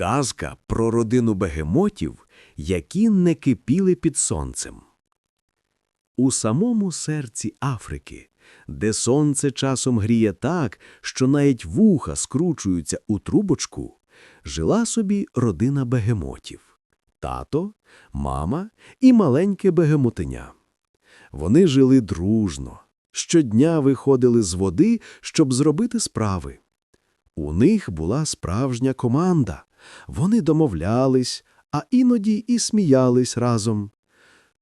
Казка про родину бегемотів, які не кипіли під сонцем. У самому серці Африки, де сонце часом гріє так, що навіть вуха скручуються у трубочку, жила собі родина бегемотів – тато, мама і маленьке бегемотиня. Вони жили дружно, щодня виходили з води, щоб зробити справи. У них була справжня команда. Вони домовлялись, а іноді і сміялись разом.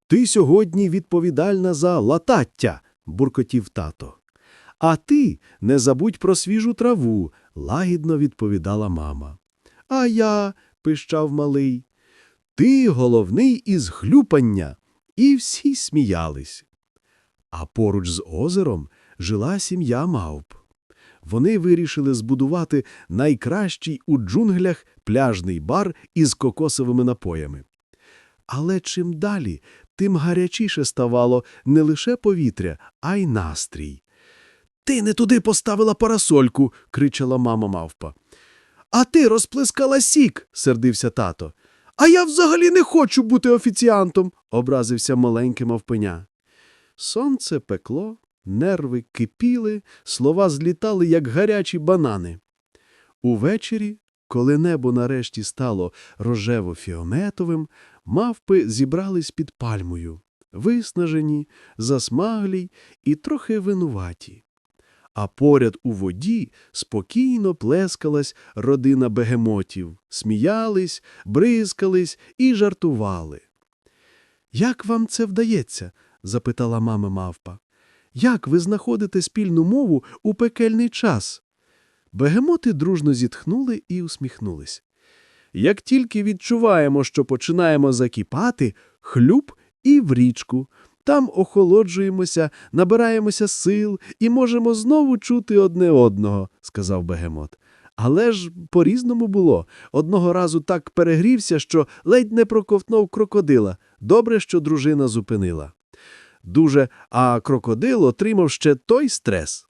Ти сьогодні відповідальна за латаття, буркотів тато. А ти не забудь про свіжу траву, лагідно відповідала мама. А я, пищав малий, ти головний із глюпання. І всі сміялись. А поруч з озером жила сім'я мавп. Вони вирішили збудувати найкращий у джунглях пляжний бар із кокосовими напоями. Але чим далі, тим гарячіше ставало не лише повітря, а й настрій. Ти не туди поставила парасольку, кричала мама мавпа. А ти розплескала сік, сердився тато. А я взагалі не хочу бути офіціантом, образився маленький мавпеня. Сонце пекло, нерви кипіли, слова злітали, як гарячі банани. Увечері, коли небо нарешті стало рожево-фіометовим, мавпи зібрались під пальмою, виснажені, засмаглі і трохи винуваті. А поряд у воді спокійно плескалась родина бегемотів, сміялись, бризкались і жартували. Як вам це вдається? запитала мама мавпа. Як ви знаходите спільну мову у пекельний час? Бегемоти дружно зітхнули і усміхнулись. Як тільки відчуваємо, що починаємо закіпати, хлюб і в річку. Там охолоджуємося, набираємося сил і можемо знову чути одне одного, сказав бегемот. Але ж по-різному було. Одного разу так перегрівся, що ледь не проковтнув крокодила. Добре, що дружина зупинила. Дуже, а крокодил отримав ще той стрес.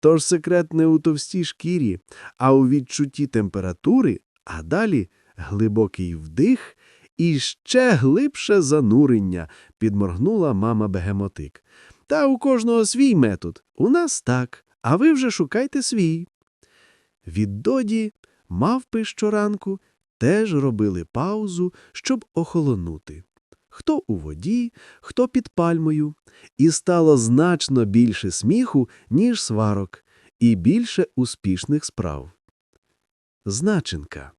Тож секрет не у товстій шкірі, а у відчутті температури, а далі глибокий вдих і ще глибше занурення, підморгнула мама бегемотик. Та у кожного свій метод. У нас так, а ви вже шукайте свій. Відтоді мавпи щоранку теж робили паузу, щоб охолонути. Хто у воді, хто під пальмою, і стало значно більше сміху, ніж сварок, і більше успішних справ. Значенка.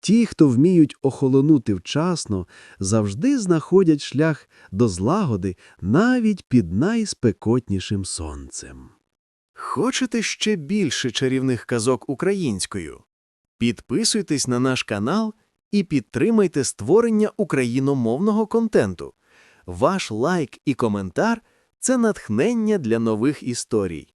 Ті, хто вміють охолонути вчасно, завжди знаходять шлях до злагоди навіть під найспекотнішим сонцем. Хочете ще більше чарівних казок українською? Підписуйтесь на наш канал і підтримайте створення україномовного контенту. Ваш лайк і коментар це натхнення для нових історій.